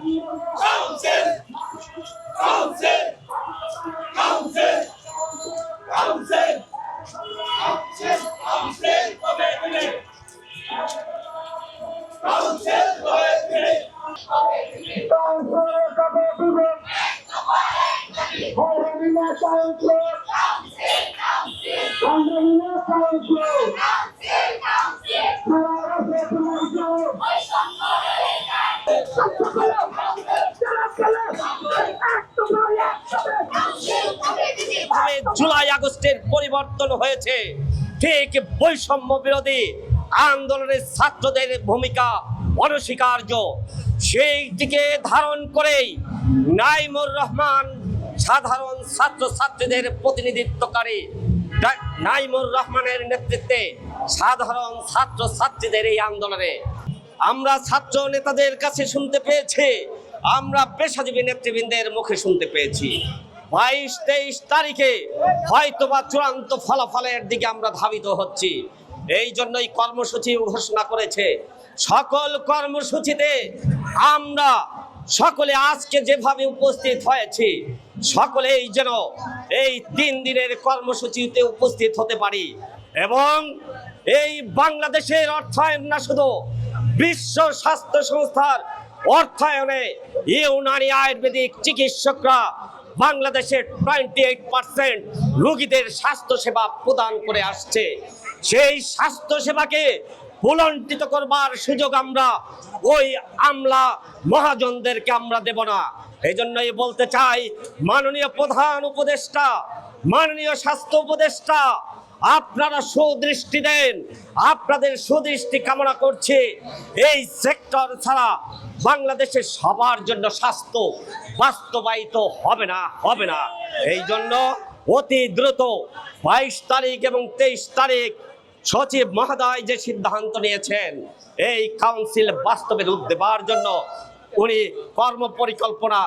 Council! Council! ভাবে জুলাই আগস্টের পরিবর্তন হয়েছে। ঠিক বৈষম্য বিরোধী আন্দোলনের ছাত্রদের ভূমিকা অনস্বীকার্য। সেই দিকে ধারণ করেই নাইমুর রহমান সাধারণ ছাত্র ছাত্রীদের প্রতিনিধিত্বকারী নাইমুর রহমানের নেতৃত্বে সাধারণ ছাত্র ছাত্রীদের এই আন্দোলনে। আমরা ছাত্র নেতাদের কাছে শুনতে পেয়েছি, আমরা পেশাজীবী নেতৃবৃন্দের মুখে শুনতে পেয়েছি। বাইশ তেইশ তারিখে হয়তোবা চূড়ান্ত ফলাফলের দিকে আমরা ধাবিত হচ্ছি। এই জন্যই কর্মসূচি ঘোষণা করেছে। সকল কর্মসূচিতে আমরা সকলে আজকে যেভাবে উপস্থিত হয়েছি, সকলেই যেন এই তিন দিনের কর্মসূচিতে উপস্থিত হতে পারি এবং এই বাংলাদেশের অর্থায়ন না শুধু বিশ্ব স্বাস্থ্য সংস্থার অর্থায়নে ইউনানি আয়ুর্বেদিক চিকিৎসকরা বাংলাদেশের টোয়েন্টি এইট পার্সেন্ট রোগীদের স্বাস্থ্য সেবা প্রদান করে আসছে। সেই স্বাস্থ্য সেবাকে ভুলণ্ঠিত করবার সুযোগ আমরা ওই আমলা মহাজনদেরকে আমরা দেব না। এই জন্যই বলতে চাই, মাননীয় প্রধান উপদেষ্টা, মাননীয় স্বাস্থ্য উপদেষ্টা, আপনারা সুদৃষ্টি দেন, আপনাদের সুদৃষ্টি কামনা করছে। এই সেক্টর ছাড়া বাংলাদেশের সবার জন্য স্বাস্থ্য বাস্তবায়িত হবে না হবে না। এই জন্য অতি দ্রুত বাইশ তারিখ এবং তেইশ তারিখ সচিব মহোদয় যে সিদ্ধান্ত নিয়েছেন, এই কাউন্সিল বাস্তবে রূপ দেবার জন্য উনি কর্ম পরিকল্পনা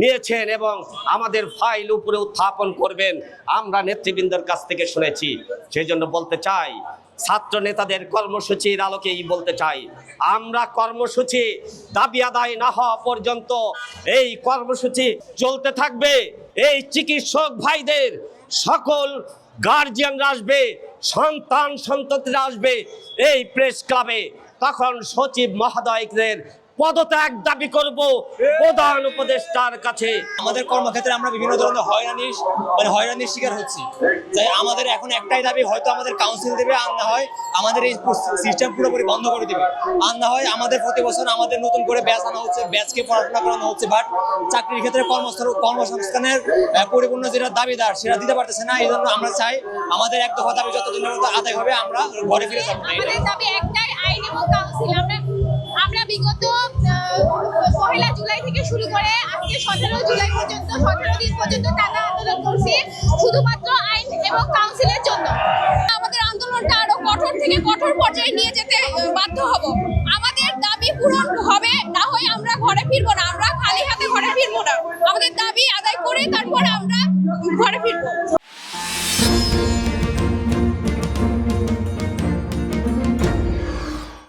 নিয়েছেন এবং আমাদের ফাইল উপরে উত্থাপন করবেন। আমরা নেতৃবৃন্দের কাছ থেকে শুনেছি। সেই জন্য বলতে চাই ছাত্র নেতাদের কর্মসূচির আলোকেই বলতে চাই। আমরা কর্মসূচি দাবি আদায় না হওয়া পর্যন্ত এই কর্মসূচি চলতে থাকবে। এই চিকিৎসক ভাইদের সকল গার্জিয়ানরা আসবে, সন্তান সন্ততিরা আসবে এই প্রেস ক্লাবে তখন সচিব মহোদয়দের পদত্যাগ দাবি করব প্রধান উপদেষ্টার কাছে। আমাদের কর্মক্ষেত্রে আমরা বিভিন্ন ধরনের হয়রানি মানে হয়রানির শিকার হচ্ছি। তাই আমাদের এখন একটাই দাবি হয়তো আমাদের কাউন্সিল দেবে আর না হয় আমাদের এই সিস্টেম পুরোপুরি বন্ধ করে দেবে। আর না হয় আমাদের প্রতি বছর আমাদের নতুন করে ব্যাচ আনা হচ্ছে ব্যাচকে পড়াশোনা করানো হচ্ছে বাট চাকরির ক্ষেত্রে কর্মস্থল কর্মসংস্থানের পরিপূর্ণ যেটা দাবিদার সেটা দিতে পারতেছে না। এই জন্য আমরা চাই আমাদের এক দফা দাবি যতদিনের মধ্যে আদায় হবে আমরা ঘরে ফিরে যাব। বিগত পহেলা জুলাই থেকে শুরু করে আজকে সতেরো জুলাই পর্যন্ত, সতেরো দিন পর্যন্ত টানা আন্দোলন করছি শুধুমাত্র আইন এবং কাউন্সিলের জন্য। আমাদের আন্দোলনটা আরও কঠোর থেকে কঠোর পর্যায়ে নিয়ে যেতে বাধ্য হব। আমাদের দাবি পূরণ হবে, না হয় আমরা ঘরে ফিরবো না। আমরা খালি হাতে ঘরে ফিরবো না। আমাদের দাবি আদায় করে তারপর আমরা ঘরে ফিরবো।